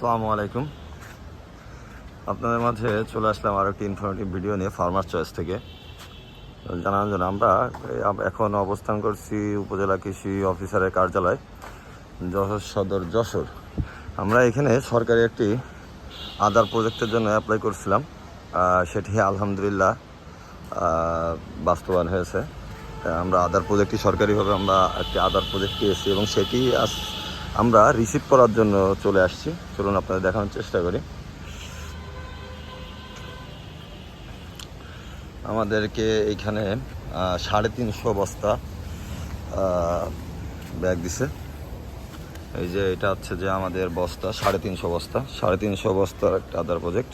আসসালামু আলাইকুম। আপনাদের মাঝে চলে আসলাম আরও একটি ইনফরমেটিভ ভিডিও নিয়ে ফার্মার চয়েস থেকে। তো জানানোর জন্য আমরা এখন অবস্থান করছি উপজেলা কৃষি অফিসারের কার্যালয়, যশোর সদর যশোর। আমরা এখানে সরকারি একটি আদার প্রজেক্টের জন্য অ্যাপ্লাই করছিলাম। সেটি আলহামদুলিল্লাহ বাস্তবায়ন হয়েছে। আমরা আদার প্রজেক্টটি সরকারিভাবে আমরা একটি আদার প্রজেক্ট পেয়েছি এবং সেটি আমরা রিসিভ করার জন্য চলে আসছি। চলুন আপনাদের দেখানোর চেষ্টা করি। আমাদেরকে এইখানে সাড়ে তিনশো বস্তা ব্যাগ দিছে। এই যে এটা হচ্ছে যে আমাদের বস্তা, সাড়ে তিনশো বস্তা। সাড়ে তিনশো বস্তার একটা আদার প্রজেক্ট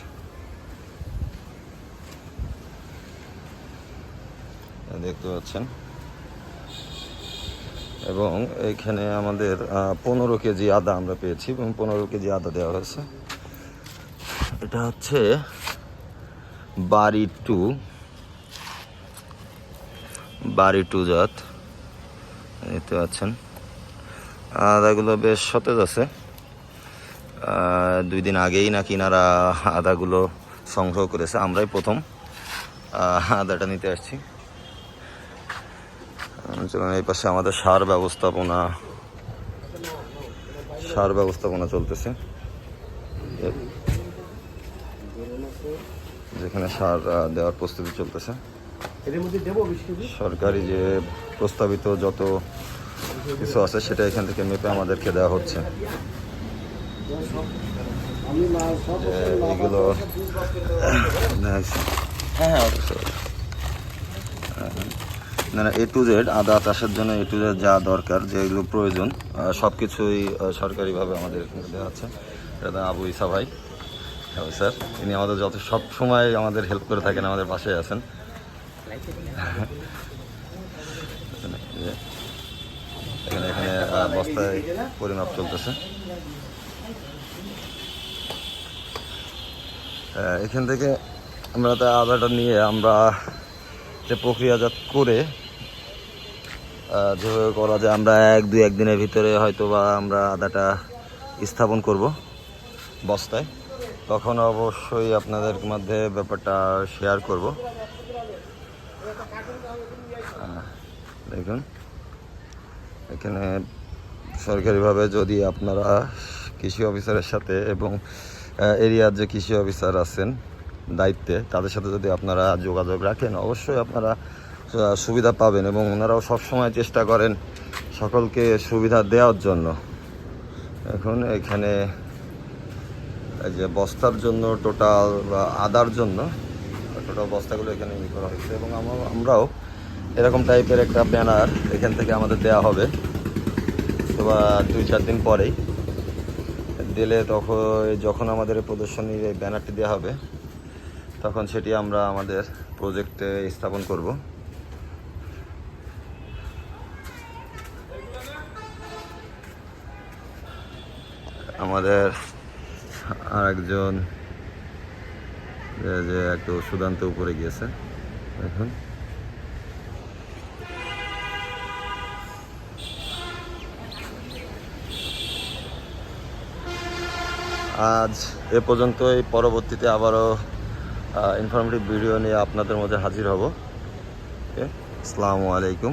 দেখতে পাচ্ছেন। এবং এইখানে আমাদের পনেরো কেজি আদা আমরা পেয়েছি এবং পনেরো কেজি আদা দেওয়া হয়েছে। এটা হচ্ছে বাড়ি টু বাড়ি টু জাত। দেখতে পাচ্ছেন আদাগুলো বেশ সতেজ আছে। দুই দিন আগেই না কিনারা আদাগুলো সংগ্রহ করেছে। আমরাই প্রথম আদাটা নিতে আসছি। চলুন এই পাশে আমাদের সার ব্যবস্থাপনা সার ব্যবস্থাপনা চলতেছে। যেখানে সার দেওয়ার প্রস্তুতি চলতেছে। সরকারি যে প্রস্তাবিত যত কিছু আছে সেটা এখান থেকে মেপে আমাদেরকে দেওয়া হচ্ছে। এগুলো হ্যাঁ হ্যাঁ। না এ টু জেড আদা, চাষের জন্য এ টু জেড যা দরকার, যেগুলো প্রয়োজন সব কিছুই সরকারিভাবে আমাদের দেওয়া আছে। এটা আবু ইসা ভাই। স্যার তিনি আমাদের যত, সব সময় আমাদের হেল্প করে থাকেন, আমাদের পাশে আছেন। এখানে এখানে বস্তায় পরিমাপ চলতেছে। এখান থেকে আমরা তা আদাটা নিয়ে আমরা যে প্রক্রিয়াজাত করে যেভাবে করা যায় আমরা এক, দুই, একদিনের ভিতরে হয়তো বা আমরা আদাটা স্থাপন করব বস্তায়। তখন অবশ্যই আপনাদের মধ্যে ব্যাপারটা শেয়ার করব। দেখুন। এখানে সরকারিভাবে যদি আপনারা কৃষি অফিসারের সাথে এবং এরিয়ার যে কৃষি অফিসার আছেন দায়িত্বে, তাদের সাথে যদি আপনারা যোগাযোগ রাখেন, অবশ্যই আপনারা সুবিধা পাবেন এবং ওনারাও সবসময় চেষ্টা করেন সকলকে সুবিধা দেওয়ার জন্য। এখন এখানে যে বস্তার জন্য টোটাল বা আদার জন্য টোটাল বস্তাগুলো এখানে ই করা হয়েছে এবং আমরাও এরকম টাইপের একটা ব্যানার এখান থেকে আমাদের দেওয়া হবে। বা দুই চার দিন পরেই দিলে তখন যখন আমাদের প্রদর্শনীর এই ব্যানারটি দেওয়া হবে, তখন সেটি আমরা আমাদের প্রজেক্টে স্থাপন করব। আমাদের আরেকজন যে একটু সুদান্ত উপরে গিয়েছে এখন আজ এ পর্যন্তই, পরবর্তীতে আবারও ইনফরমেটিভ ভিডিও নিয়ে আপনাদের মধ্যে হাজির হব। ওকে, আসসালামু আলাইকুম।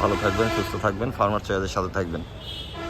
ভালো থাকবেন, সুস্থ থাকবেন ফার্মার চয়েসের সাথে থাকবেন।